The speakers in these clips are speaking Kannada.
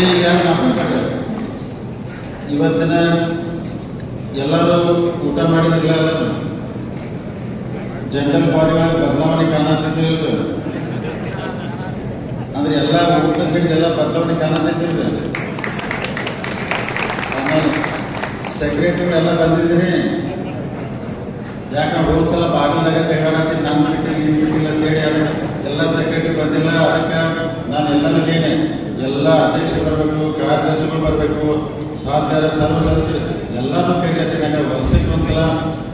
ಈಗ ಮಾತಾಡ್ತಾರೆ ಇವತ್ತಿನ ಎಲ್ಲರೂ ಊಟ ಮಾಡಿದ್ರಿಲ್ಲ ಎಲ್ಲರೂ ಜನರಲ್ ಬಾಡಿ ಒಳಗೆ ಬದಲಾವಣೆ ಕಾಣತೈತಿ ಇಲ್ರಿ. ಅಂದ್ರೆ ಎಲ್ಲ ಊಟ ಹಿಡಿದು ಎಲ್ಲ ಬದಲಾವಣೆ ಕಾಣತೈತಿ ಇಲ್ರಿ. ಆಮೇಲೆ ಸೆಕ್ರೆಟರಿ ಎಲ್ಲ ಬಂದಿದ್ರಿ. ಯಾಕಂದ್ರೆ ಹೋದ್ ಸಲ ಬಾಗಿಲ್ದಾಗ ಜಗಳಾಡತ್ತೀನಿ ನನ್ನ ನಿನ್ನ ಮಟ್ಟಿಲ್ಲ ಅಂತೇಳಿ ಅದಕ್ಕೆ ಎಲ್ಲ ಸೆಕ್ರೆಟರಿ ಬಂದಿಲ್ಲ. ಅದಕ್ಕೆ ನಾನು ಎಲ್ಲರಿಗೂ ಹೇಳಿ ಎಲ್ಲ ಅಧ್ಯಕ್ಷರು ಬರಬೇಕು, ಕಾರ್ಯದರ್ಶಿಗಳು ಬರಬೇಕು, ಸಾಧ್ಯ ಸರ್ವ ಸದಸ್ಯರು ಎಲ್ಲರೂ ಕೈ ಯಾಕಂದ್ರೆ ವರ್ಷಕ್ಕೆ ಒಂದ್ಸಲ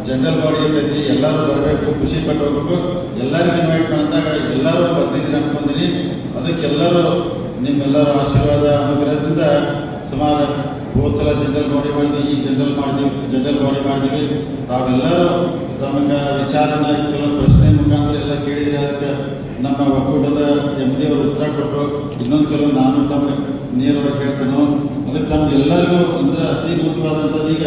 ಜನರಲ್ ಬಾಡಿ ಇರ್ತೈತಿ ಎಲ್ಲರೂ ಬರಬೇಕು, ಖುಷಿ ಪಟ್ಟು ಹೋಗ್ಬೇಕು. ಎಲ್ಲರಿಗೂ ಇನ್ವೈಟ್ ಮಾಡಿದಾಗ ಎಲ್ಲರೂ ಬಂದಿದ್ದೀನಿ ಅನ್ಕೊಂತೀನಿ ಅದಕ್ಕೆಲ್ಲರೂ ನಿಮ್ಮೆಲ್ಲರ ಆಶೀರ್ವಾದ, ಅನುಗ್ರಹದಿಂದ ಸುಮಾರು ಹೋದ ಸಲ ಜನರಲ್ ಬಾಡಿ ಮಾಡಿದ್ವಿ ಈ ಜನರಲ್ ಮಾಡಿದ್ವಿ ಜನರಲ್ ಬಾಡಿ ಮಾಡಿದ್ವಿ. ತಾವೆಲ್ಲರೂ ತಮಗೆ ಕೆಲವು ಪ್ರಶ್ನೆ ಮುಖಾಂತರ ಎಲ್ಲ ಕೇಳಿದ್ರೆ ಅದಕ್ಕೆ ನಮ್ಮ ಒಕ್ಕೂಟದ ಎಂ ಡಿ ಅವರು ಉತ್ತರ ಕೊಟ್ಟರು. ಇನ್ನೊಂದು ಕೆಲವು ನಾನು ತಮಗೆ ನೇರವಾಗಿ ಹೇಳ್ತೇನೆ. ಅದಕ್ಕೆ ತಮ್ಗೆಲ್ಲರಿಗೂ ಅಂದರೆ ಅತಿ ಮುಖ್ಯವಾದಂಥದ್ದು ಈಗ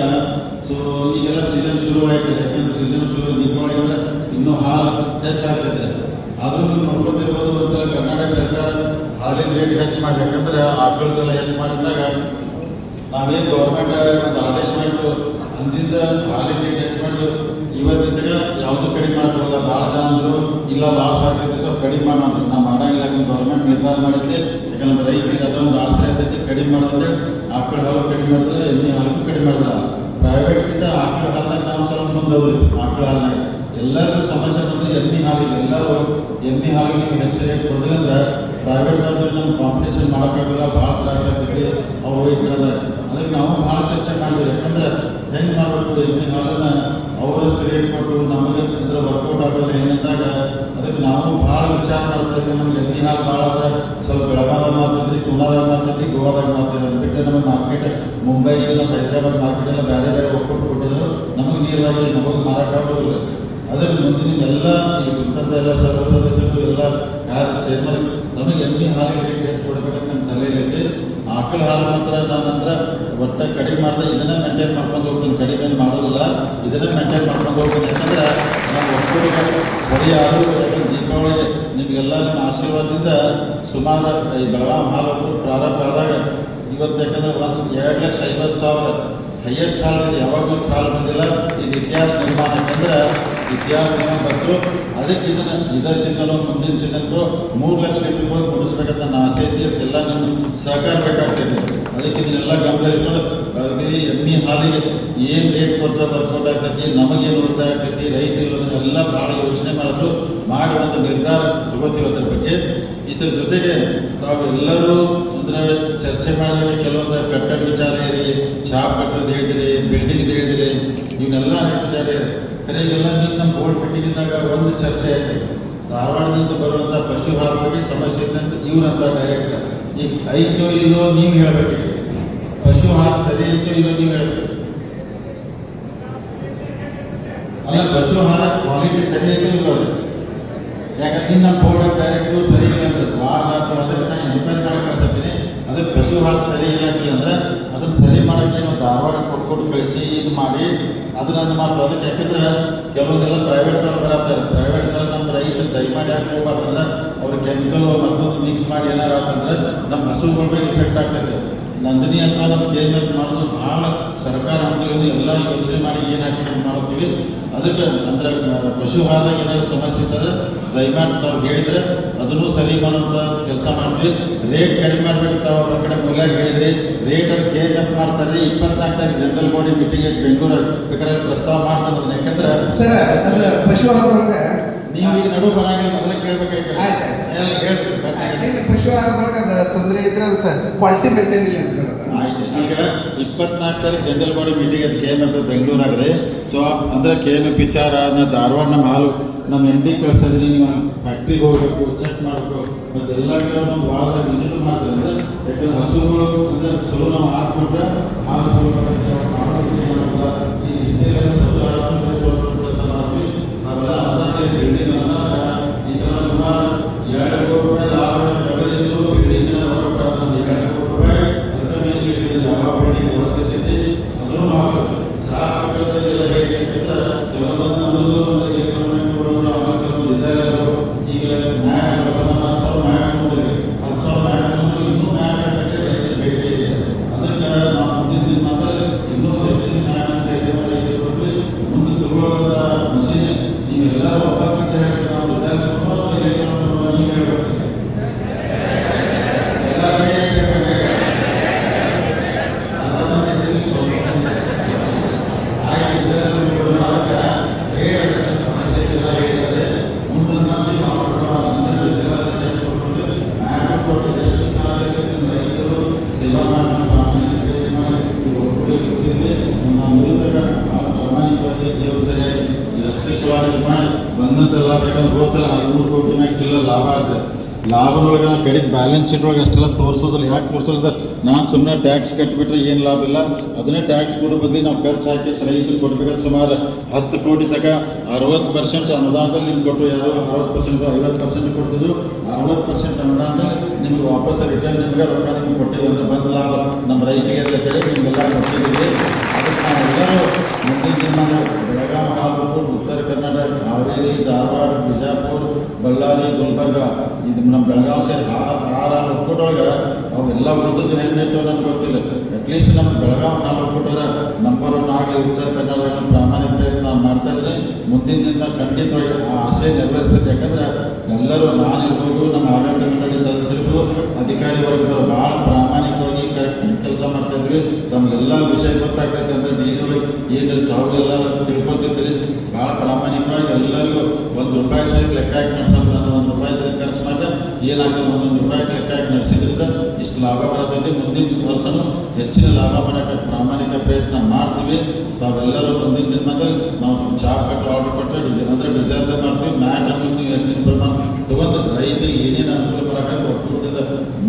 ಸೊ ಈಗೆಲ್ಲ ಸೀಸನ್ ಶುರುವಾಯ್ತು. ಯಾಕಂದ್ರೆ ಸೀಸನ್ ಶುರು ದೀಪಾವಳಿ ಅಂದರೆ ಇನ್ನೂ ಹಾಲು ಹೆಚ್ಚಾಗ್ತೈತೆ ಆದರೂ ನೀವು ನೋಡ್ಕೊತಿರ್ಬೋದು ಒಂದ್ಸಲ ಕರ್ನಾಟಕ ಸರ್ಕಾರ ಹಾಲಿನ ರೇಟ್ ಹೆಚ್ಚು ಮಾಡಿ ಯಾಕಂದ್ರೆ ಆಕಳದೆಲ್ಲ ಹೆಚ್ಚು ಮಾಡಿದಾಗ ನಾವೇನು ಗೌರ್ಮೆಂಟ್ ಒಂದು ಆದೇಶ ಮಾಡಿದ್ರು ಅಂದಿಂದ ಹಾಲಿನ ರೇಟ್ ಹೆಚ್ಚು ಮಾಡಿದ್ರು ಇವತ್ತಿನ ಯಾವುದು ಕಡಿಮೆ ಮಾಡ್ಕೊಳ್ಳಲ್ಲ ಭಾಳ ಜನ ಅಂದರು ಇಲ್ಲ ಲಾಸ್ ಆಗ್ತೈತೆ ಸ್ವಲ್ಪ ಕಡಿಮೆ ಮಾಡೋಣ ನಾವು ಮಾಡಂಗಿಲ್ಲ ಯಾಕಂದ್ರೆ ರೈತರಿಗೆ ಅದೊಂದು ಆಸರೆ ಇರ್ತೈತೆ ಕಡಿಮೆ ಮಾಡೋದಂತೆ ಆಕಳ ಹಾಲು ಕಡಿಮೆ ಮಾಡಿದ್ರೆ ಎಣ್ಣೆ ಹಾಲು ಕಡಿಮೆ ಮಾಡಿದ್ರೆ ಪ್ರೈವೇಟ್ಗಿಂತ ಆಕಳ ಹಾಲಾಗ ನಾವು ಸ್ವಲ್ಪ ಮುಂದವ್ರಿ, ಆಕಳ ಹಾಲ್ನಾಗ ಎಲ್ಲರಿಗೂ ಸಮಸ್ಯೆ ಬಂದು ಎಮ್ಮೆ ಹಾಲಿಗೆ, ಎಲ್ಲರೂ ಎಮ್ಮೆ ಹಾಲಿಗೆ ನೀವು ಹೆಚ್ಚು ರೇಟ್ ಕೊಡದಿಲ್ಲ ಅಂದ್ರೆ ಪ್ರೈವೇಟ್ದವ್ರಿಗೆ ನಮ್ಮ ಕಾಂಪಿಟೇಷನ್ ಮಾಡೋಕ್ಕಾಗಲ್ಲ, ಭಾಳ ತ್ರಾಸ ಆಗ್ತೈತಿ, ಅವ್ರು ಹೋಯ್ತಿರೋದ ಅದಕ್ಕೆ ನಾವು ಭಾಳ ಚರ್ಚೆ ಮಾಡಿದ್ವಿ ಯಾಕಂದ್ರೆ ಹೆಂಗೆ ಮಾಡಬೇಕು ಎಮ್ಮೆ ಹಾಲನ್ನ, ಅವರಷ್ಟು ರೇಟ್ ಕೊಟ್ಟು ನಮಗೆ ಇದ್ರ ವರ್ಕೌಟ್ ಆಗೋದ್ರೆ ಹೆಂಗಂದಾಗ ಅದಕ್ಕೆ ನಾವು ಭಾಳ ವಿಚಾರ ಮಾಡ್ತಾ ಇದ್ದೀವಿ ನಮ್ಗೆ ಎಮ್ಮೆ ಹಾಲು ಭಾಳ ಸ್ವಲ್ಪ ಬೆಳಗಾದಾಗ ಮಾಡ್ತೈತಿ ಪುನಾದಾಗ ಮಾಡ್ತೈತಿ ಗೋವಾದಾಗ ಮಾರ್ಕೆಟ್ ಅದು ಬಿಟ್ಟರೆ ನಮ್ಮ ಮಾರ್ಕೆಟ್ ಮುಂಬೈ ಮತ್ತು ಹೈದರಾಬಾದ್ ಮಾರ್ಕೆಟ್ ಎಲ್ಲ ಬೇರೆ ಬೇರೆ ಒಕ್ಕೂಟ ಕೊಟ್ಟಿದ್ರು ನಮಗೆ ನೀರಾಗಲಿ ನಮಗೆ ಮಾರಾಟ ಆಗೋದಿಲ್ಲ. ಅದರಲ್ಲಿ ಮುಂದಿನ ಎಲ್ಲ ಇಂಥದ್ದು ಕುಂತಂತ ಎಲ್ಲ ಸರ್ವ ಸದಸ್ಯರು ಎಲ್ಲ ಕಾರ್ಯ ಚೇರ್ಮನ್ ನಮಗೆ ಎಮ್ಮೆ ಹಾಲಿಗೆ ರೇಟ್ ಹೆಚ್ಚು ಕೊಡಬೇಕಂತ ನಮ್ಮ ತಲೆಯಲ್ಲಿದೆ. ಆಕಳ ಹಾಲು ಮಾತ್ರ ನಾನಂದ್ರ ಒಟ್ಟ ಕಡಿಮೆ ಮಾಡಿದೆ, ಇದನ್ನ ಮೇಂಟೈನ್ ಮಾಡ್ಕೊಂಡು ಹೋಗ್ತೀನಿ. ಕಡಿಮೆ ಮಾಡೋದಿಲ್ಲ. ಇದನ್ನ ಮೇಂಟೈನ್ ಮಾಡ್ಕೊಂಡು ಹೋಗ್ತೀನಿ. ಯಾಕಂದ್ರೆ ನಾವು ಒಬ್ಬರಿಗೆ ಬರೀ ಯಾರು ದೀಪಾವಳಿಗೆ ನಿಮಗೆಲ್ಲ ನಿಮ್ಮ ಆಶೀರ್ವಾದದಿಂದ ಸುಮಾರು, ಈ ಬೆಳಗಾವಿ ಹಾಲು ಪ್ರಾರಂಭ ಆದಾಗ ಇವತ್ತು ಯಾಕಂದ್ರೆ ಒಂದು ಎರಡು ಲಕ್ಷ ಐವತ್ತು ಸಾವಿರ ಹೈಯೆಸ್ಟ್ ಹಾಲ್ ಇದೆ ಯಾವಾಗೂ ಹಾಲ್ ಬಂದಿಲ್ಲ. ಇದು ಇತಿಹಾಸ ನಿರ್ಮಾಣ. ಯಾಕಂದ್ರೆ ಇತಿಹಾಸ ಬಂತು. ಅದಕ್ಕೆ ಇದನ್ನು ಇದರ ಸೀಸನ್ ಮುಂದಿನ ಸೀಸನ್ಗೂ ಮೂರು ಲಕ್ಷ ಲೀಟರ್ ಹೋಗಿ ಮುಗಿಸ್ಬೇಕಂತ ನನ್ನ ಆಸೆ ಐತಿ ಅದೆಲ್ಲ ನಿಮ್ಮ ಸಹಕಾರ ಬೇಕಾಗ್ತೈತೆ ಅದಕ್ಕೆ ಇದನ್ನೆಲ್ಲ ಗಮನದಲ್ಲಿ ಇಟ್ಕೊಂಡು ಅಗದಿ ಎಮ್ಮಿ ಹಾಲಿಗೆ ಏನು ರೇಟ್ ಕೊಟ್ಟರೆ ವರ್ಕೌಟ್ ಆಗ್ತೈತಿ, ನಮಗೇನು ಉಳಿತಾಯ ಆಗ್ತೈತಿ, ರೈತರು ಅದನ್ನೆಲ್ಲ ಭಾಳ ಯೋಚನೆ ಮಾಡೋದು ಮಾಡಿ ನಿರ್ಧಾರ ತಗೋತೀವಿ ಅದ್ರ ಬಗ್ಗೆ. ಇದರ ಜೊತೆಗೆ ತಾವೆಲ್ಲರೂ ಅಂದರೆ ಚರ್ಚೆ ಮಾಡಿದಾಗ ಕೆಲವೊಂದು ಕಟ್ಟಡ ವಿಚಾರ ಹೇಳಿ ಶಾಪ್ ಕಟ್ಟಡದ ಹೇಳಿದಿರಿ ಬಿಲ್ಡಿಂಗ್ ಹೇಳಿದಿರಿ, ಇವನ್ನೆಲ್ಲ ಹೇಳ್ತಿದ್ದಾರೆ ಕರೆಗೆಲ್ಲ ನೀವು ನಮ್ಮ ಬೋರ್ಡ್ ಮೀಟಿಂಗಿದ್ದಾಗ ಒಂದು ಚರ್ಚೆ ಐತೆ ಧಾರವಾಡದಿಂದ ಬರುವಂಥ ಪಶು ಹಾರ ಬಗ್ಗೆ ಸಮಸ್ಯೆ ಇದೆ ಅಂತ ಇವ್ರಂತ ಡೈರೆಕ್ಟರ್ ಈ ಐತೋ ಇಲ್ಲೋ ನೀವು ಹೇಳಬೇಕು ಪಶು ಹಾರ್ ಸರಿ ಐತೋ ಇಲ್ಲೋ ನೀವು ಹೇಳಬೇಕು. ಅಲ್ಲ, ಪಶು ಹಾರ ಕ್ವಾಲಿಟಿ ಸರಿ ಐತೋ ಇಲ್ಲೋ ಯಾಕಂದ್ರೆ ನಮ್ಮ ಬೋರ್ಡ್ ಡೈರೆಕ್ಟ್ರು ಸರಿ ಇಲ್ಲ ಅಂದ್ರೆ ಅಥವಾ ಅದಕ್ಕೆ ನಾನು ಎನ್ಕ್ವೈರಿ ಮಾಡಕ್ಕೆ ಕಳ್ಸತ್ತೀನಿ ಅದಕ್ಕೆ ಪಶು ಹಾಲು ಸರಿ ಇರಂಗಿಲ್ಲ ಅಂದ್ರೆ ಅದನ್ನ ಸರಿ ಮಾಡಕ್ಕೆ ಏನೋ ಧಾರವಾಡ ಕೊಟ್ಕೊಟ್ಟು ಕಳಿಸಿ ಇದು ಮಾಡಿ ಅದನ್ನ ಅದು ಮಾಡ್ಬೋದು ಅದಕ್ಕೆ ಯಾಕಂದ್ರೆ ಕೆಲವೊಂದೆಲ್ಲ ಪ್ರೈವೇಟ್ದವ್ರು ಬರತ್ತಾರೆ. ಪ್ರೈವೇಟ್ದಲ್ಲಿ ನಮ್ಮ ರೈತರು ದಯಮಾಡಿ ಯಾಕೆ ಹೋಗ್ಬಾರ್ದಂದ್ರೆ ಅವ್ರು ಕೆಮಿಕಲ್ ಮತ್ತೊಂದು ಮಿಕ್ಸ್ ಮಾಡಿ ಏನಾರು ಆತಂದ್ರೆ ನಮ್ಮ ಹಸುಗಳ ಮೇಲೆ ಇಫೆಕ್ಟ್ ಆಗ್ತೈತೆ ನಂದಿನಿ ಅಂತ ನಮ್ಮ ಕೆ ಮಾಡೋದು ಭಾಳ ಸರ್ಕಾರ ಅಂತ ಎಲ್ಲ ಯೋಚನೆ ಮಾಡಿ ಏನು ಮಾಡ್ತೀವಿ. ಅದಕ್ಕೆ ಅಂದ್ರೆ ಪಶುಹಾರ ಏನಾದ್ರು ಸಮಸ್ಯೆ ಇತ್ತಂದ್ರೆ ದಯಮಾಡಿ ತಾವು ಹೇಳಿದ್ರೆ ಅದನ್ನು ಸರಿ ಮಾಡುವಂಥ ಕೆಲಸ ಮಾಡ್ತೀವಿ. ರೇಟ್ ಕಡಿಮೆ ಮಾಡ್ಬೇಕು ತಾವು ಅವ್ರ ಕಡೆ ಮೂಲ ಹೇಳಿದ್ರಿ. ರೇಟ್ ಅದು ಏನು ಕಟ್ ಮಾಡ್ತಾರೆ. ಇಪ್ಪತ್ನಾಲ್ಕು ತಾರೀಕು ಜನರಲ್ ಬಾಡಿ ಮೀಟಿಂಗ್ ಐತೆ ಬೆಂಗಳೂರು ಬೇಕಾದ್ರೆ ಪ್ರಸ್ತಾವ ಮಾಡ್ತಾರೆ ಅದನ್ನ ಯಾಕಂದ್ರೆ ಸರ್ ಪಶುಹಾರ ನೀವು ಈಗ ನಡು ಬರಂಗಿಲ್ಲ ಮೊದಲೇ ಕೇಳ್ಬೇಕಾಯ್ತು ಆಹಾರದೊಳಗೆ ಅದು ತೊಂದರೆ ಇದ್ರೆ ಅದು ಸರ್ ಕ್ವಾಲಿಟಿ ಮೇಂಟೈನ್ ಇಲ್ಲ ಸರ್ ಆಯ್ತು ಈಗ ಇಪ್ಪತ್ನಾಲ್ಕು ತಾರೀಕು ಜನರಲ್ ಬಾಡಿ ಮೀಟಿಂಗ್ ಅದು ಕೆ ಎಂ ಎಫ್ ಬೆಂಗಳೂರಾಗ್ರೆ ಸೊ ಅಂದ್ರೆ ಕೆ ಎಂ ಎಫ್ ವಿಚಾರ, ನಾ ಧಾರವಾಡ ನಮ್ಮ ಹಾಲು ನಮ್ಮ ಎಂ ಡಿ ಕಳ್ಸೋದ್ರಿ ನೀವು ಫ್ಯಾಕ್ಟ್ರಿಗೆ ಹೋಗ್ಬೇಕು ಚೆಕ್ ಮಾಡಬೇಕು, ಮತ್ತು ಎಲ್ಲ ನಾವು ವಾರದ ವಿಜಿಟ್ ಮಾಡ್ತಾರೆ. ಯಾಕಂದ್ರೆ ಹಸುಗಳು ಅಂದ್ರೆ ಚಲೋ ನಾವು ಹಾಲು ಕೊಟ್ರೆ ಹಾಲು ಚಲೋ ಲಾಭದೊಳಗೆ ನಾವು ಕಡೆಗೆ ಬ್ಯಾಲೆನ್ಸ್ ಶೀಟ್ ಒಳಗೆ ಅಷ್ಟೆಲ್ಲ ತೋರಿಸೋದಿಲ್ಲ. ಯಾಕೆ ತೋರಿಸೋದಿಲ್ಲ ನಾನು ಸುಮ್ಮನೆ ಟ್ಯಾಕ್ಸ್ ಕಟ್ಟಿಬಿಟ್ರೆ ಏನು ಲಾಭ ಇಲ್ಲ. ಅದನ್ನೇ ಟ್ಯಾಕ್ಸ್ ಕೊಡೋ ಬದಲಿ ನಾವು ಖರ್ಚು ಹಾಕಿ ರೈತರು ಕೊಡಬೇಕಾದ್ರೆ ಸುಮಾರು ಹತ್ತು ಕೋಟಿ ತನಕ ಅರವತ್ತು ಪರ್ಸೆಂಟ್ ಅನುದಾನದಲ್ಲಿ ನಿಮ್ಗೆ ಕೊಟ್ಟು ಯಾರು ಅರವತ್ತು ಪರ್ಸೆಂಟ್ ಐವತ್ತು ಪರ್ಸೆಂಟ್ ಕೊಡ್ತಿದ್ರು. ಅರವತ್ತು ಪರ್ಸೆಂಟ್ ಅನುದಾನದಲ್ಲಿ ನಿಮಗೆ ವಾಪಸ್ ರಿಟರ್ನ್ ನಿಮಗೆ ರೊಕ್ಕ ನಿಮ್ಗೆ ಕೊಟ್ಟಿದೆ ಅಂದ್ರೆ ಬಂದ ಲಾಭ. ನಮ್ಮ ರೈತರಿಗೆ ಅಂತ ಹೇಳಿ ಇದು ನಮ್ಮ ಬೆಳಗಾವಿ ಸೇರಿ ಆರು ಆರು ಆರು ಒಕ್ಕೂಟೊಳಗೆ ಅವೆಲ್ಲ ಉಳಿದದ್ದು ಹೆಂಗೆ ನಿಂತವೆ ನನಗೆ ಗೊತ್ತಿಲ್ಲ. ಅಟ್ಲೀಸ್ಟ್ ನಮ್ಮ ಬೆಳಗಾವಿ ಹಾಲು ಒಕ್ಕೂಟರ ನಂಬರ್ ಒನ್ ಆಗಲಿ ಉತ್ತರ ಕನ್ನಡದಾಗ ನಮ್ಮ ಪ್ರಾಮಾಣಿಕ ಪ್ರಯತ್ನ ಮಾಡ್ತಾ ಇದ್ರೆ ಮುಂದಿನ ದಿನ ಖಂಡಿತವಾಗಿ ಆ ಆಸೆ ನೆರವೇರಿಸ್ತದೆ. ಯಾಕಂದ್ರೆ ಎಲ್ಲರೂ ನಾನಿರ್ಬೋದು ನಮ್ಮ ಆಡಳಿತ ಮಂಡಳಿ ಸದಸ್ಯರು ಅಧಿಕಾರಿ ವರ್ಗದವರು ಭಾಳ ಪ್ರಾಮಾಣಿಕವಾಗಿ ಕರೆಕ್ಟ್ ಕೆಲಸ ಮಾಡ್ತಾ ಇದ್ವಿ. ತಮಗೆಲ್ಲ ವಿಷಯ ಗೊತ್ತಾಗ್ತೈತೆ ಅಂದ್ರೆ ನೀರುಗಳು ಏನಿರುತ್ತೆ ಅವೆಲ್ಲ ತಿಳ್ಕೊತಿರ್ತೀರಿ. ಭಾಳ ಪ್ರಾಮಾಣಿಕವಾಗಿ ಎಲ್ಲರಿಗೂ ಒಂದು ರೂಪಾಯಿ ಸಹಿತ ಲೆಕ್ಕ ಹಾಕಿ ಏನಾಗ್ತದೆ ಒಂದೊಂದು ರೂಪಾಯಿ ಲೆಕ್ಕ ನಡೆಸಿದ್ರಿಂದ ಇಷ್ಟು ಲಾಭ ಬರ್ತೈತಿ. ಮುಂದಿನ ವರ್ಷನೂ ಹೆಚ್ಚಿನ ಲಾಭ ಮಾಡೋಕ್ಕೆ ಪ್ರಾಮಾಣಿಕ ಪ್ರಯತ್ನ ಮಾಡ್ತೀವಿ. ತಾವೆಲ್ಲರೂ ಮುಂದಿನ ದಿನದಲ್ಲಿ ನಾವು ಚಾ ಕಟ್ಟು ಆರ್ಡರ್ ಕೊಟ್ಟರೆ ಅಂದರೆ ಡಿಸೈನ್ ಮಾಡ್ತೀವಿ. ಮ್ಯಾಟ್ ಅನ್ನು ಹೆಚ್ಚಿನ ಪ್ರಮಾಣ ತಗೊಂಡು ರೈತರಿಗೆ ಏನೇನು ಅನುಕೂಲ ಮಾಡೋಕ್ಕಾದ್ರೆ ಒಕ್ಕೂಟದಿಂದ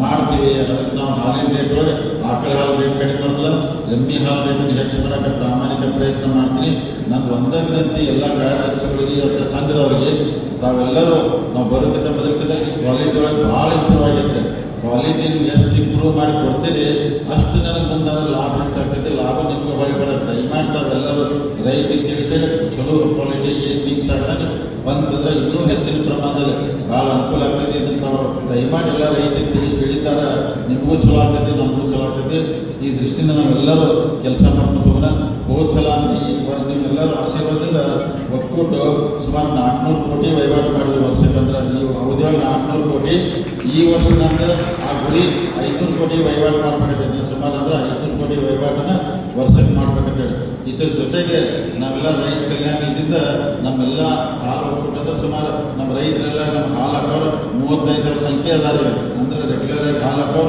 ಮಾಡ್ತೀವಿ. ಅದಕ್ಕೆ ನಾವು ಹಾಲಿನ ರೇಟ್ ಒಳಗೆ ಆಕಳ ಹಾಲು ರೇಟ್ ಕಡಿಮೆ ಮಾಡಲ್ಲ ಎಮ್ಮೆ ಹಾಲು ರೇಟನ್ನು ಹೆಚ್ಚು ಮಾಡೋಕ್ಕೆ ಪ್ರಾಮಾಣಿಕ ಪ್ರಯತ್ನ ಮಾಡ್ತೀನಿ. ನಂದು ಒಂದೇ ವಿನಂತಿ, ಎಲ್ಲ ಕಾರ್ಯದರ್ಶಿಗಳಿಗೆ ಸಂಘದವರಿಗೆ, ತಾವೆಲ್ಲರೂ ನಾವು ಬರೋಕ್ಕಿಂತ ಮೊದಲಕ್ಕಿಂತ ಕ್ವಾಲಿಟಿ ಒಳಗೆ ಭಾಳ ಇಂಪ್ರೂವ್ ಆಗೈತೆ. ಕ್ವಾಲಿಟಿ ಎಷ್ಟು ಇಂಪ್ರೂವ್ ಮಾಡಿ ಕೊಡ್ತೀರಿ, ಅಷ್ಟು ನನಗೆ ಮುಂದಾದ ಲಾಭ ಹೆಚ್ಚಾಗ್ತೈತೆ ಲಾಭ ನಿಮ್ಗೆ ಹೊಳೆ ಕೊಡೋಕೆ ದಯಮಾಡಿ ತಾವೆಲ್ಲರೂ ರೈತರಿಗೆ ತಿಳಿಸಿ ಚಲೋ ಕ್ವಾಲಿಟಿ ಏನು ಮಿಕ್ಸ್ ಆದಾಗ ಬಂತಂದ್ರೆ ಇನ್ನೂ ಹೆಚ್ಚಿನ ಪ್ರಮಾಣದಲ್ಲಿ ಭಾಳ ಅನುಕೂಲ ಆಗ್ತೈತಿ. ಇದನ್ನು ಅವರು ದಯಮಾಡಿ ಎಲ್ಲ ರೈತರಿಗೆ ತಿಳಿಸಿ ನಿಮಗೂ ಚಲೋ ಆಗ್ತೈತಿ, ನಮಗೂ ಚಲೋ ಆಗ್ತೈತಿ. ಈ ದೃಷ್ಟಿಯಿಂದ ನಾವೆಲ್ಲರೂ ಕೆಲಸ ಮಾಡ್ಕೊಂಡು ಹೋಗೋಣ. ಹೋದ ಸಲ ಈ ವ- ನಿಮ್ಮೆಲ್ಲರೂ ಆಶೀರ್ವಾದದಿಂದ ಒಕ್ಕೂಟು ಸುಮಾರು ನಾಲ್ಕುನೂರು ಕೋಟಿ ವಹಿವಾಟು ವರ್ಷಕ್ಕೆ. ವರ್ಷಕ್ಕಂದ್ರೆ ನೀವು ಅವಧಿಯೊಳಗೆ ನಾಲ್ಕುನೂರು ಕೋಟಿ ಈ ವರ್ಷನಂದ ನಂತರ ಆ ಗುರಿ ಐದ್ನೂರು ಕೋಟಿ ವಹಿವಾಟು ಮಾಡ್ಬೇಕಂತ ಸುಮಾರು ಅಂದ್ರೆ ಐನೂರು ಕೋಟಿ ವಹಿವಾಟನ್ನ ವರ್ಷಕ್ಕೆ ಮಾಡ್ಬೇಕಂತೇಳಿ. ಇದ್ರ ಜೊತೆಗೆ ನಾವೆಲ್ಲ ರೈತ ಕಲ್ಯಾಣ ನಿಧಿಯಿಂದ ನಮ್ಮೆಲ್ಲ ಹಾಲು ಒಕ್ಕೂಟ ಅಂದ್ರೆ ಸುಮಾರು ನಮ್ಮ ರೈತರೆಲ್ಲ ನಮ್ಮ ಹಾಲು ಹಾಕೋರು ಮೂವತ್ತೈದರ ಸಂಖ್ಯೆ ಅದಾರ ಅಂದ್ರೆ ಆಗಿ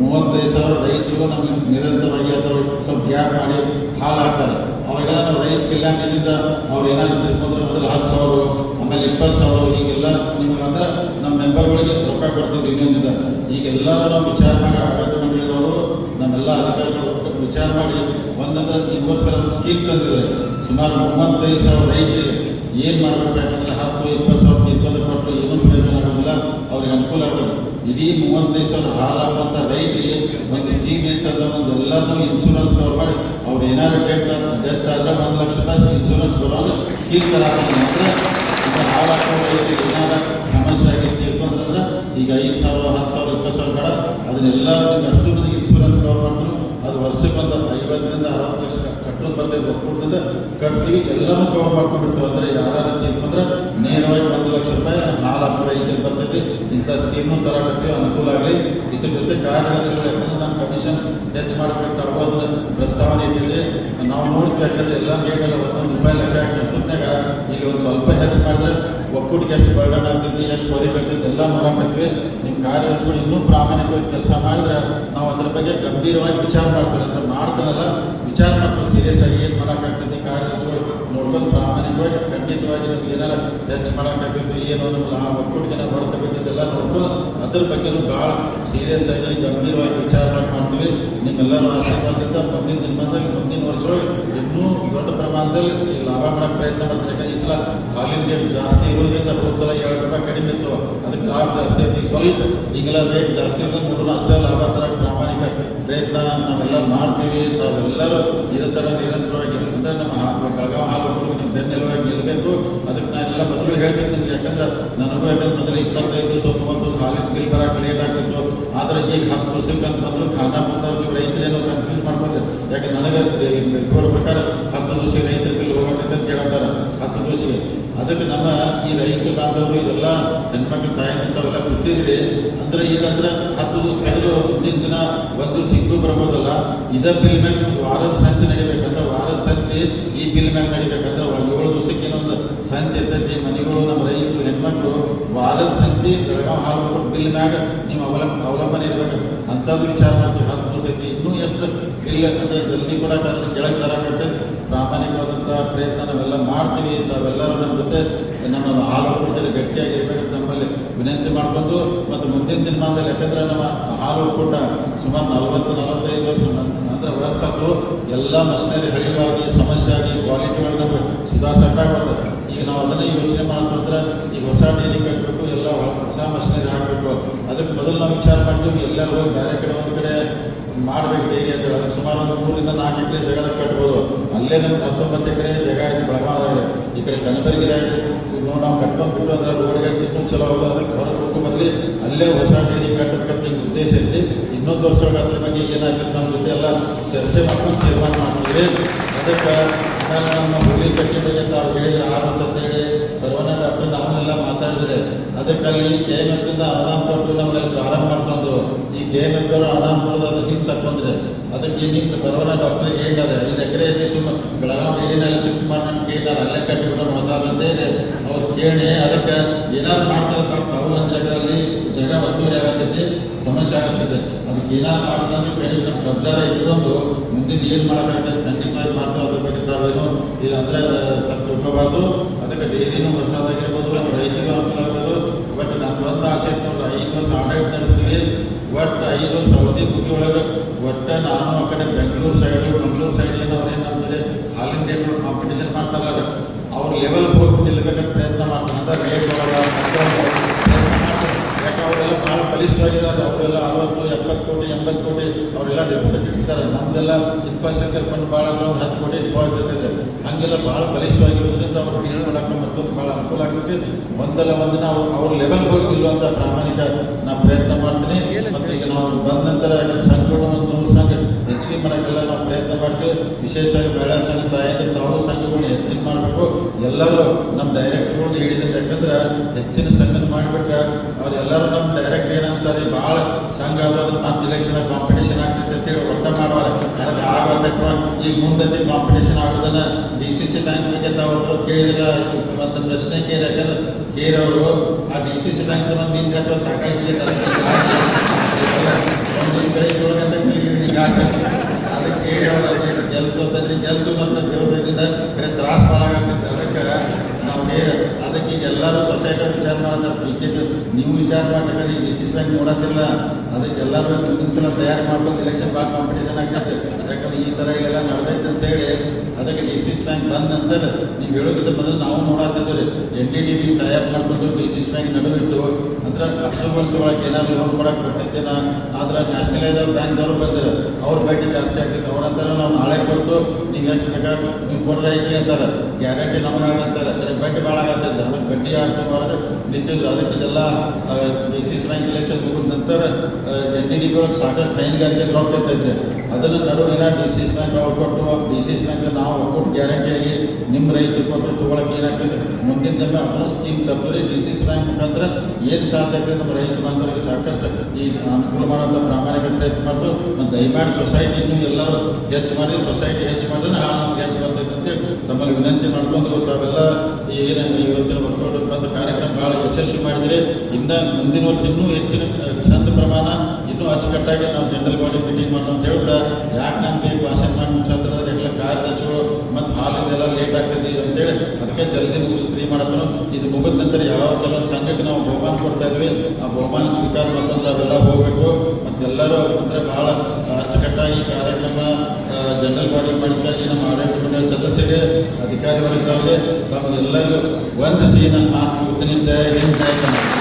ಮೂವತ್ತೈದು ಸಾವಿರ ರೈತರು ನಮಗೆ ನಿರಂತರವಾಗಿ ಅಥವಾ ಸ್ವಲ್ಪ ಗ್ಯಾಪ್ ಮಾಡಿ ಹಾಲು ಹಾಕ್ತಾರೆ ಅವಾಗೆಲ್ಲ ನಾವು ರೈತ ಕಲ್ಯಾಣ ನಿಧಿಯಿಂದ ಅವ್ರು ಏನಾದರೂ ತಿಳ್ಕೊಂಡ್ರೆ ಮೊದಲು ಹತ್ತು ಸಾವಿರ, ಆಮೇಲೆ ಇಪ್ಪತ್ತು ಸಾವಿರ ಈಗೆಲ್ಲ ನಿಮಗೆ ಅಂದ್ರೆ ನಮ್ಮ ಮೆಂಬರ್ಗಳಿಗೆ ರೊಕ್ಕ ಕೊಡ್ತಿದ್ವಿ ಇನ್ನೊಂದಿಂದ ಈಗೆಲ್ಲರೂ ನಾವು ವಿಚಾರ ಮಾಡಿ ಆಡಳಿತ ಮಂಡಳಿದವರು, ನಮ್ಮೆಲ್ಲ ಅಧಿಕಾರಿಗಳು ವಿಚಾರ ಮಾಡಿ ಒಂದಂದ್ರೆ ನಿಮಗೋಸ್ಕರ ಒಂದು ಸ್ಕೀಮ್ ತಂದಿದ್ದಾರೆ. ಸುಮಾರು ಮೂವತ್ತೈದು ಸಾವಿರ ರೈತರಿಗೆ ಏನು ಮಾಡಬೇಕು ಯಾಕಂದ್ರೆ ಹತ್ತು, ಇಪ್ಪತ್ತು ಸಾವಿರದ ಇಪ್ಪತ್ತು ಕೊಟ್ಟು ಏನೂ ಪ್ರಯೋಜನ ಆಗೋದಿಲ್ಲ, ಅವ್ರಿಗೆ ಅನುಕೂಲ ಆಗೋದು ಇಡೀ ಮೂವತ್ತೈದು ಸಾವಿರ ಹಾಲಾಗುವಂಥ ರೈತರಿಗೆ ಒಂದು ಸ್ಕೀಮ್ ಅಂತಂದ್ರೆ ಒಂದು ಎಲ್ಲರನ್ನೂ ಇನ್ಶೂರೆನ್ಸ್ ಕವರ್ ಮಾಡಿ, ಅವ್ರು ಏನಾದ್ರು ಡೆತ್ ಡೆತ್ ಆದರೆ ಒಂದು ಲಕ್ಷ ರೂಪಾಯಿ ಇನ್ಶೂರೆನ್ಸ್ ಬರೋದು ಸ್ಕೀಮ್ ಥರ ಮಾತ್ರ. ಈಗ ಹಾಲು ರೈತರಿಗೆ ಏನಾದ್ರು ಸಮಸ್ಯೆ ಆಗಿ ತಿಳ್ಕೊಂಡ್ರೆ ಈಗ ಐದು ಸಾವಿರ, ಹತ್ತು ಸಾವಿರ, ಇಪ್ಪತ್ತು ಸಾವಿರ ಬೇಡ. ಅದನ್ನೆಲ್ಲ ಅಷ್ಟು ಮಂದಿಗೆ ಇನ್ಶೂರೆನ್ಸ್ ಕವರ್ ಮಾಡಿದ್ರು ಅದು ವರ್ಷಕ್ಕೆ ಒಂದು ಐವತ್ತರಿಂದ ಅರವತ್ತು ಲಕ್ಷ ಕಟ್ಟೋದು ಬರ್ತೈತೆ ಒಕ್ಕೂಟದಿಂದ ಕಟ್ತೀವಿ ಎಲ್ಲರೂ ಕವರ್ ಮಾಡ್ಕೊಂಡ್ಬಿಡ್ತೀವಿ. ಅಂದರೆ ಯಾರು ಅಂದ್ರೆ ನೇರವಾಗಿ ಒಂದು ಲಕ್ಷ ರೂಪಾಯಿ ಹಾಲು ಹಾಕೋ ರೈತರಿಗೆ ಬರ್ತೈತಿ. ಇಂಥ ಸ್ಕೀಮು ತರಾಕತ್ತೀವಿ ಅನುಕೂಲ ಆಗಲಿ. ಇದ್ರ ಜೊತೆ ಕಾರ್ಯದರ್ಶಿಗಳು ಯಾಕಂದ್ರೆ ನಮ್ಮ ಕಮಿಷನ್ ಹೆಚ್ಚು ಮಾಡ್ಕೊಳ್ತಾ ಅದನ್ನ ಪ್ರಸ್ತಾವನೆ ಇಟ್ಟಿದೆ ನಾವು ನೋಡ್ತೀವಿ, ಯಾಕಂದ್ರೆ ಎಲ್ಲ ಗೇಟೆಲ್ಲ ಒಂದು ರೂಪಾಯಿ ಲೆಕ್ಕ ಹಾಕಿ ಸುತ್ತಾಗ ಇಲ್ಲಿ ಒಂದು ಸ್ವಲ್ಪ ಹೆಚ್ಚು ಮಾಡಿದ್ರೆ ಒಕ್ಕೂಟಿಗೆ ಎಷ್ಟು ಬರ್ಡನ್ ಆಗ್ತೈತಿ ಎಷ್ಟು ಹೊರಿ ಬೀಳ್ತೈತಿ ಎಲ್ಲ ನೋಡಕತ್ತೀವಿ ನಿಮ್ಮ ಕಾರ್ಯದರ್ಶಿಗಳು ಇನ್ನೂ ಪ್ರಾಮಾಣಿಕವಾಗಿ ಕೆಲಸ ಮಾಡಿದ್ರೆ ನಾವು ಅದ್ರ ಬಗ್ಗೆ ಗಂಭೀರವಾಗಿ ವಿಚಾರ ಮಾಡ್ತೀವಿ. ಅಂದ್ರೆ ಮಾಡ್ತಾರಲ್ಲ, ವಿಚಾರ ಮಾಡ್ತೀವಿ ಸೀರಿಯಸ್ ಆಗಿ ಏನು ಮಾಡೋಕ್ಕಾಗ್ತೈತಿ ಕಾರ್ಯದರ್ಶಿಗಳು ನೋಡ್ಕೊಂಡು ಪ್ರಾಮಾಣಿಕವಾಗಿ ಖಂಡಿತವಾಗಿ ನಮ್ಗೆ ಏನಾರ ಹೆಚ್ಚು ಮಾಡೋಕ್ಕಾಗ್ತೈತಿ ಏನು ನಮ್ಗೆ ಆ ಒಕ್ಕೂಟಿಗೆ ನಾವು ಹೊಡ್ತಕ್ಕಂಥದ್ದು ಎಲ್ಲ ನೋಡ್ಕೊಂಡು ಅದ್ರ ಬಗ್ಗೆನೂ ಭಾಳ ಸೀರಿಯಸ್ ಆಗಿ ಗಂಭೀರವಾಗಿ ವಿಚಾರ ಮಾಡಿ, ಮಾಡ್ತೀವಿ. ನಿಮ್ಮೆಲ್ಲರೂ ಆಶೀರ್ವಾದದಿಂದ ಮುಂದಿನ ದಿನಮಾನದಲ್ಲಿ ಮುಂದಿನ ವರ್ಷಗಳು ಇನ್ನೂ ದೊಡ್ಡ ಪ್ರಮಾಣದಲ್ಲಿ ಲಾಭ ಮಾಡೋಕ್ಕೆ ಪ್ರಯತ್ನ ಮಾಡ್ತಾರೆ. ಯಾಕಂದ್ರೆ ಈ ಸಲ ಹಾಲಿನ ರೇಟ್ ಜಾಸ್ತಿ ಇರೋದ್ರಿಂದ ಹೋದ ಸಲ ಎರಡು ರೂಪಾಯಿ ಕಡಿಮೆ ಇತ್ತು. ಅದಕ್ಕೆ ಲಾಭ ಜಾಸ್ತಿ ಐತಿ ಸ್ವಲ್ಪ ಈಗೆಲ್ಲ ರೇಟ್ ಜಾಸ್ತಿ ಇರೋದು ನೋಡೋಣ ಅಷ್ಟೇ ಲಾಭ ತರಕ್ಕೆ ಪ್ರಾಮಾಣಿಕ ಪ್ರಯತ್ನ ನಾವೆಲ್ಲ ಮಾಡ್ತೀವಿ. ತಾವೆಲ್ಲರೂ ಇದೇ ಥರ ನಿರಂತರವಾಗಿ ಅಂದರೆ ನಮ್ಮ ಬೆಳಗಾವಿ ಹಾಲು ನಿಮ್ಮ ಬೆನ್ನೆಲುವಾಗಿ ನಿಲ್ಲಬೇಕು ಅದಕ್ಕೆ ಎಲ್ಲ ಮೊದಲು ಹೇಳ್ತೀನಿ ನಿಮ್ಗೆ. ಯಾಕಂದ್ರೆ ನನಗೂ ಯಾಕಂದ್ರೆ ಮೊದಲು ಇಪ್ಪತ್ತೈದು ಸ್ವಲ್ಪ ಮೂವತ್ತು ವರ್ಷ ಹಾಲಿನ ಬಿಲ್ ಬರಕ್ಕೆ ಲೇಟ್ ಆಗ್ತಿತ್ತು. ಆದರೆ ಈಗ ಹತ್ತು ವರ್ಷಕ್ಕೆ ಅಂತ ಮೊದಲು ಖಾನಾಪುರದವ್ರು ನೀವು ರೈತರೇನು ಕನ್ಫ್ಯೂಸ್ ಮಾಡ್ಕೊಂಡ್ರೆ ಯಾಕೆ ನನಗೆ ಇಬ್ಬರ ಪ್ರಕಾರ ಹತ್ತು ದಿವಸ ರೈತರ ಬಿಲ್ ಹೋಗುತ್ತೆ ಅಂತ ದಿವಸಿಗೆ ಅದಕ್ಕೆ ನಮ್ಮ ಈ ರೈತ ಬಾಂಧವರು ಇದೆಲ್ಲ ಹೆಣ್ಮಕ್ಳು ತಾಯಿ ಅಂತವೆಲ್ಲ ಗೊತ್ತಿದ್ರಿ ಅಂದ್ರೆ ಏನಂದ್ರೆ ಹತ್ತು ದಿವಸ ಮೊದಲು ಮುಂದಿನ ದಿನ ಒಂದು ಸಿಕ್ಕು ಬರ್ಬೋದಲ್ಲ, ಇದ ಬಿಲ್ ಮ್ಯಾಗ ವಾರದ ಸಂತೆ ನಡಿಬೇಕಂದ್ರೆ ವಾರದ ಸಂತೆ ಈ ಬಿಲ್ ಮ್ಯಾಗ ನಡಿಬೇಕಂದ್ರೆ ಒಂದ್ ಏಳು ದಿವಸಕ್ಕೆ ಏನೊಂದು ಸಂತೆ ಇರ್ತೈತಿ, ಮನೆಗಳು, ನಮ್ಮ ರೈತರು, ಹೆಣ್ಮಕ್ಳು, ವಾರದ ಸಂತೆ ಬೆಳಗಾವಿ ಹಾಲು ಕೊಟ್ಟು ಬಿಲ್ ಮ್ಯಾಗ ನೀವು ಅವಲಂಬ ಅವಲಂಬನೆ ಇರ್ಬೇಕು. ಅಂಥದ್ದು ವಿಚಾರ ಮಾಡ್ತೀವಿ. ಹತ್ತು ದಿವಸಕ್ಕೆ ಇನ್ನೂ ಎಷ್ಟು ಬಿಲ್ ಅಂದ್ರೆ ಜಲ್ದಿ ಕೊಡಕ್ಕೆ ಅದನ್ನ ಕೆಳಗೆ ಪ್ರಾಮಾಣಿಕವಾದಂಥ ಪ್ರಯತ್ನ ನಾವೆಲ್ಲ ಮಾಡ್ತೀವಿ ತಾವೆಲ್ಲರೂ ನಮ್ಮ ಜೊತೆ ನಮ್ಮ ಹಾಲು ಒಕ್ಕೂಟದಲ್ಲಿ ಗಟ್ಟಿಯಾಗಿರ್ಬೇಕಂತ ನಮ್ಮಲ್ಲಿ ವಿನಂತಿ ಮಾಡ್ಕೊಂಡು ಮತ್ತು ಮುಂದಿನ ದಿನಮಾನದಲ್ಲಿ ಯಾಕಂದ್ರೆ ನಮ್ಮ ಹಾಲು ಒಕ್ಕೂಟ ಸುಮಾರು ನಲವತ್ತು, ನಲವತ್ತೈದು ವರ್ಷ ಅಂದರೆ ವರ್ಷದ್ದು ಎಲ್ಲ ಮಷಿನರಿ ಹಳಿವಾಗಿ ಸಮಸ್ಯೆ ಆಗಿ ಕ್ವಾಲಿಟಿ ಒಳಗೆ ನಮಗೆ ಸುಧಾರಿಸಕ್ಕಾಗುತ್ತೆ ಈಗ ನಾವು ಅದನ್ನೇ ಯೋಚನೆ ಮಾಡೋದಂದ್ರೆ ಈಗ ಹೊಸ ಡೈರಿ ಕಟ್ಟಬೇಕು ಎಲ್ಲ ಹೊಸ- ಮಷಿನರಿ ಹಾಕಬೇಕು ಅದಕ್ಕೆ ಮೊದಲು ನಾವು ವಿಚಾರ ಮಾಡ್ತೀವಿ, ಎಲ್ಲರೂ ಬೇರೆ ಕಡೆ, ಒಂದು ಕಡೆ ಮಾಡಬೇಕು ಡೈರಿ ಅಂತ ಅದಕ್ಕೆ ಸುಮಾರು ಒಂದು ಮೂರರಿಂದ ನಾಲ್ಕು ಎಕರೆ ಜಾಗದಾಗ ಕಟ್ಬೋದು. ಅಲ್ಲೇ ನಮ್ಗೆ ಹತ್ತೊಂಬತ್ತು ಎಕರೆ ಜಾಗ ಇದೆ ಬೆಳಗಾವಿ ಈ ಕಡೆ ಕನಬರಿಗಿರಿ ನೋಡಿ ನಾವು ಕಟ್ಕೊಂಡು ಬಿಟ್ಟು ಅದ್ರ ರೋಡ್ಗೆ ಚಿಕ್ಕ ಚಲೋ ಹೋಗೋದು ಅದಕ್ಕೆ ಹೊರಗೆ ಹೋಗೋ ಬದಲಿ ಅಲ್ಲೇ ಹೊಸ ಡೈರಿ ಕಟ್ಟಬೇಕಂತ ಉದ್ದೇಶ ಐತಿ ಇನ್ನೊಂದು ವರ್ಷ ಅದ್ರ ಬಗ್ಗೆ ಏನಾಗ್ತದೆ ನಮ್ಮ ಜೊತೆ ಎಲ್ಲ ಚರ್ಚೆ ಮಾಡ್ಕೊಂಡು ತೀರ್ಮಾನ ಮಾಡ್ತೀವಿ ಅದಕ್ಕೆ ನಾನು ನಮ್ಮ ಹುಲಿ ಕಟ್ಟಿ ಬಗ್ಗೆ ಅವ್ರು ಹೇಳಿದ್ರೆ. ಆರು ವರ್ಷ ಅಂತ ಹೇಳಿ ಪರವಾನ ಡಾಕ್ಟರ್ ನಮ್ಮನ್ನೆಲ್ಲ ಮಾತಾಡಿದ್ರೆ ಅದಕ್ಕೆ ಅಲ್ಲಿ ಕೆ ಎಂ ಎಫ್ನಿಂದ ಅನುದಾನ ಕೊಟ್ಟು ನಮ್ಮಲ್ಲಿ ಪ್ರಾರಂಭ ಮಾಡ್ಕೊಂಡ್ರು. ಈ ಕೆ ಎಂ ಎಫ್ ದವರು ಅನುದಾನ ಕೊಡೋದು ಅದು ತೊಂದರೆ ಅದಕ್ಕೆ ಏನಿತ್ತು ಬರೋಣ ಡಾಕ್ಟರ್ ಹೇಳ್ತಾರೆ ಐದು ಎಕರೆ ಐತಿ ಸುಮ್ಮನೆ ಬೆಳಗಾವಿ ನೀರಿನಲ್ಲಿ ಶಿಫ್ಟ್ ಮಾಡಿ ನಾನು ಕೇಳಿದಾರೆ, ಅಲ್ಲೇ ಕಟ್ಟಿಬಿಡೋಣ ಇದೆ. ಅವ್ರು ಕೇಳಿ, ಅದಕ್ಕೆ ಏನಾದ್ರು ಮಾಡ್ತಾರೆ ತಾವು ಅಂದ್ರೆ ಅದರಲ್ಲಿ ಜಾಗ ಒತ್ತುವರಿ ಆಗತ್ತೈತಿ ಸಮಸ್ಯೆ ಆಗತ್ತೈತೆ ಅದಕ್ಕೆ ಏನಾದ್ರು ಮಾಡಿದ್ರೆ ಕಡಿಮೆ ನಮ್ಮ ಕಬ್ಜಾರ ಇಟ್ಕೊಂಡು ಮುಂದಿನ ಏನು ಮಾಡೋಕ್ಕಾಗ್ತದೆ ಖಂಡಿತವಾಗಿ ಮಾಡ್ತಾರೆ, ಅದ್ರ ಬಗ್ಗೆ ತಾವೇನು ಇದು ಅಂದರೆ ತಪ್ಪು ಅದಕ್ಕೆ ಏನೇನು ಹೊಸದಾಗಿರ್ಬೋದು ರೈತರಿಗೂ ಅನುಕೂಲ ಆಗೋದು ಬಟ್ ನನ್ನ ಒಂದು ಆಸೆ ಇತ್ತು ನೋಡ್ರಿ ಐದು ವರ್ಷ ಆಡಳಿತ ನಡೆಸ್ತೀವಿ ಒಟ್ಟು ಐದು ಸೌದಿ ಅವಧಿ ಒಳಗೆ ಒಟ್ಟು ನಾನು ಆ ಕಡೆ ಬೆಂಗಳೂರು ಸೈಡು ಮಂಗಳೂರು ಸೈಡ್ ಏನು ಅವ್ರೇನು ನಮ್ಮ ಆಲ್ ಇಂಡಿಯಾ ಕಾಂಪಿಟೇಷನ್ ಮಾಡ್ತಾರಲ್ಲ, ಅವ್ರ ಲೆವೆಲ್ ಹೋಗಿ ನಿಲ್ಬೇಕಂತ ಪ್ರಯತ್ನ ಮಾಡ್ತಾರೆ. ರೇಟ್ ಯಾಕೆ ಅವರೆಲ್ಲ ಭಾಳ ಬಲಿಷ್ಠವಾಗಿದ್ದಾರೆ? ಅವರೆಲ್ಲ ಅರವತ್ತು, ಎಪ್ಪತ್ತು ಕೋಟಿ, ಎಂಬತ್ತು ಕೋಟಿ, ಅವರೆಲ್ಲ ಡೆಪ್ಯೂಟೇಟ್ ಇಡ್ತಾರೆ. ನಮ್ದೆಲ್ಲ ಇನ್ಫ್ರಾಸ್ಟ್ರಕ್ಚರ್ ಫಂಡ್ ಭಾಳ ಅಂದ್ರೆ ಒಂದು ಹತ್ತು ಕೋಟಿ ಡಿಪಾಸಿಟ್ ಇರ್ತೈತೆ. ಹಂಗೆಲ್ಲ ಭಾಳ ಬಲಿಷ್ಠವಾಗಿರೋದ್ರಿಂದ ಅವ್ರು ಡೀಲ್ ಮಾಡಕ್ಕೆ ಮತ್ತೊಂದು ಭಾಳ ಅನುಕೂಲ ಆಗ್ತೈತಿ. ಒಂದಲ್ಲ ಒಂದಿನ ಅವ್ರು ಅವ್ರ ಲೆವೆಲ್ ಹೋಗಿ ನಿಲ್ಲುವಂಥ ಪ್ರಾಮಾಣಿಕ ನಾನು ಪ್ರಯತ್ನ ಮಾಡ್ತೀನಿ. ಈಗ ನಾವು ಬಂದ ನಂತರ ಸಂಘಗಳನ್ನು ನೂರು ಸಂಘ ಹೆಚ್ಚಿಗೆ ಮಾಡೋಕ್ಕೆಲ್ಲ ನಾವು ಪ್ರಯತ್ನ ಮಾಡ್ತೀವಿ. ವಿಶೇಷವಾಗಿ ಮಹಿಳಾ ಸಂಘ ತಾಯಂದ್ರೆ ತಾವು ಸಂಘಗಳನ್ನ ಹೆಚ್ಚಿಗೆ ಮಾಡಬೇಕು. ಎಲ್ಲರೂ ನಮ್ಮ ಡೈರೆಕ್ಟ್ಗಳು ಹೇಳಿದ್ರೆ ಯಾಕಂದ್ರೆ ಹೆಚ್ಚಿನ ಸಂಘನ ಮಾಡಿಬಿಟ್ರೆ ಅವರೆಲ್ಲರೂ ನಮ್ಮ ಡೈರೆಕ್ಟ್ ಏನು ಭಾಳ ಸಂಘ ಆಗೋದ್ರೆ ಮತ್ತೆ ಇಲೆಕ್ಷನ್ ಕಾಂಪಿಟೇಷನ್ ಆಗ್ತೈತೆ ಅಂತೇಳಿ ಒಟ್ಟ ಮಾಡುವಾರ ಅದಕ್ಕೆ ಆಗೋದಕ್ಕ ಈಗ ಮುಂದೆ ಕಾಂಪಿಟೇಷನ್ ಆಗೋದನ್ನ ಡಿ ಸಿ ಸಿ ಬ್ಯಾಂಕ್ ಬಗ್ಗೆ ತಾವು ಕೇಳಿದಿಲ್ಲ ಮತ್ತೆ ಪ್ರಶ್ನೆ ಕೇಳಿ, ಯಾಕಂದ್ರೆ ಕೇರವರು ಆ ಡಿ ಸಿ ಸಿ ಬ್ಯಾಂಕ್ ಸಂಬಂಧ ನಿಂತು ಸಾಕಾಗಿ ಅದಕ್ಕೆ ಅದಕ್ಕೆ ನಾವು ಅದಕ್ಕೆ ಈಗ ಎಲ್ಲರೂ ಸೊಸೈಟಿ ವಿಚಾರ ಮಾಡಿದ್ರೆ ನೀವು ವಿಚಾರ ಮಾಡ್ಬೇಕಾದ್ರೆ ಡಿ ಸಿ ಬ್ಯಾಂಕ್ ನೋಡೋದಿಲ್ಲ ಅದಕ್ಕೆ ಎಲ್ಲರೂ ಮುಂದಿನ ತಯಾರು ಮಾಡ್ಕೊಂಡು ಎಲೆಕ್ಷನ್ ಭಾಳ ಕಾಂಪಿಟೇಷನ್ ಆಗ್ತೈತೆ ಯಾಕಂದ್ರೆ ಈ ಥರ ಇಲ್ಲೆಲ್ಲ ನಡೆದೈತೆ ಅಂತ ಹೇಳಿ ಬ್ಯಾಂಕ್ ಬಂದ ನಂತರ ನೀವು ಹೇಳೋಕ್ಕಿಂತ ಮೊದಲು ನಾವು ನೋಡಾಕಿದ್ರೆ N D D B tie up ಮಾಡ್ಕೊಂಡು ಡಿ ಸಿ ಬ್ಯಾಂಕ್ ನಡುವಿಟ್ಟು ಅಂದ್ರೆ ಅಕ್ಷರಗಳು ತೊಗೊಳಕ್ಕೆ ಏನಾದ್ರು ಲೋನ್ ಕೊಡಕ್ಕೆ ಬರ್ತೈತೇನ? ಆದ್ರೆ ನ್ಯಾಷನಲೈಸ್ ಬ್ಯಾಂಕ್ದವ್ರು ಬಂದಿರ. ಅವ್ರ ಬಡ್ಡಿ ಜಾಸ್ತಿ ಆಗ್ತೈತೆ. ಅವ್ರಂತಾರೆ ನಾವು ನಾಳೆ ಕೊಡ್ತು. ನೀವು ಎಷ್ಟು ಬೇಕಾದ್ರೆ ನೀವು ಕೊಡ್ರೆ ಐತ್ರಿ ಅಂತಾರೆ. ಗ್ಯಾರಂಟಿ ನಮ್ಗೆ ಅದ್ರ ಬಡ್ಡಿ ಭಾಳ ಆಗತ್ತೈತೆ ಅದಕ್ಕೆ ಬಡ್ಡಿ ಅರ್ಥ ತಗೋಬಾರ್ದು ನಿಂತಿದ್ರು. ಅದಕ್ಕೆ ಇದೆಲ್ಲ ಸಿ ಬ್ಯಾಂಕ್ ಎಲೆಕ್ಷನ್ ಮುಗಿದ ನಂತರ ಎನ್ ಡಿ ಡಿ ಒಳಗೆ ಸಾಕಷ್ಟು ಹೈನುಗಾರಿಕೆ ಡ್ರಾಪ್ ಇರ್ತೈತೆ ಅದನ್ನು ನಡುವೆ ಏನಾರ ಡಿ ಸಿ ಸಿ ಬ್ಯಾಂಕ್ ಅವ್ರು ಕೊಟ್ಟು ಡಿ ಸಿ ಸಿ ಬ್ಯಾಂಕ್ ನಾವು ಅಪೌಟ್ ಗ್ಯಾರಂಟಿ ಆಗಿ ನಿಮ್ಮ ರೈತರು ಕೊಟ್ಟು ತೊಗೊಳಕ್ಕೆ ಏನಾಗ್ತದೆ? ಮುಂದಿನ ದಿನ ಅದನ್ನು ಸ್ಕೀಮ್ ತರ್ತೀರಿ. ಡಿ ಸಿ ಸಿ ಬ್ಯಾಂಕ್ ಮುಖಾಂತರ ಏನು ಸಾಧ್ಯ ಆಗ್ತದೆ ನಮ್ಮ ರೈತ ಬಾಂಧವರಿಗೆ ಸಾಕಷ್ಟು ಈ ಅನುಕೂಲ ಮಾಡೋಂಥ ಪ್ರಾಮಾಣಿಕ ಪ್ರಯತ್ನ ಮಾಡ್ತು. ಮತ್ತು ದಯಮಾಡಿ ಸೊಸೈಟಿನೂ ಎಲ್ಲರೂ ಹೆಚ್ಚು ಮಾಡಿ ಸೊಸೈಟಿ ಹೆಚ್ಚು ಮಾಡಿದ್ರೆ ಹಾಲು ನಮ್ಗೆ ಹೆಚ್ಚು ಬರ್ತೈತೆ ಅಂತೇಳಿ ತಮ್ಮಲ್ಲಿ ವಿನಂತಿ ಮಾಡ್ಕೊಂಡು ತಾವೆಲ್ಲ ಏನ ಇವತ್ತಿನ ಒಕ್ಕೂಟ ಬಂದ ಕಾರ್ಯಕ್ರಮ ಭಾಳ ಯಶಸ್ವಿ ಮಾಡಿದರೆ. ಇನ್ನು ಮುಂದಿನ ವರ್ಷ ಇನ್ನೂ ಹೆಚ್ಚಿನ ಸಂತ ಪ್ರಮಾಣ ಇನ್ನೂ ಅಚ್ಚುಕಟ್ಟಾಗಿ ನಾವು ಜನರಲ್ ಬಾಡಿ ಮೀಟಿಂಗ್ ಮಾಡೋಣ ಅಂತ ಹೇಳ್ತಾ, ಯಾಕೆ ನಾನು ಬೇಕು? ಭಾಷಣ ಮಾಡಿ ಮುಗಿಸತ್ತಂದ್ರೆ ಎಲ್ಲ ಕಾರ್ಯದರ್ಶಿಗಳು ಮತ್ತು ಹಾಲಿಂದೆಲ್ಲ ಲೇಟ್ ಆಗ್ತದೆ ಅಂತೇಳಿ ಅದಕ್ಕೆ ಜಲ್ದಿ ಮುಗಿಸಿ ಫ್ರೀ ಮಾಡತ್ತನು. ಇದು ಮುಗಿದ ನಂತರ ಯಾವ ಕೆಲವೊಂದು ಸಂಘಕ್ಕೆ ನಾವು ಬಹುಮಾನ ಕೊಡ್ತಾ ಇದ್ವಿ. ಆ ಬಹುಮಾನ ಸ್ವೀಕಾರ ಮಾಡ್ಕೊಂಡು ಅವೆಲ್ಲ ಹೋಗಬೇಕು. ಮತ್ತೆಲ್ಲರೂ ಅಂದರೆ ಭಾಳ ಅಚ್ಚುಕಟ್ಟಾಗಿ ಕಾರ್ಯಕ್ರಮ ಜನರಲ್ ಬಾಡಿ ಮಂಡಳಿ ಸದಸ್ಯರಿಗೆ ಅಧಿಕಾರಿ ವರ್ಗದವರಿಗೆ ತಮ್ಮೆಲ್ಲರಿಗೂ ವಂದಿಸಿ ನನ್ನ ಮಾತು ಮುಗಿಸ್ತೀನಿ. ಜಯ ಹಿಂದ್ ಜಯ ಕನ್ನಡ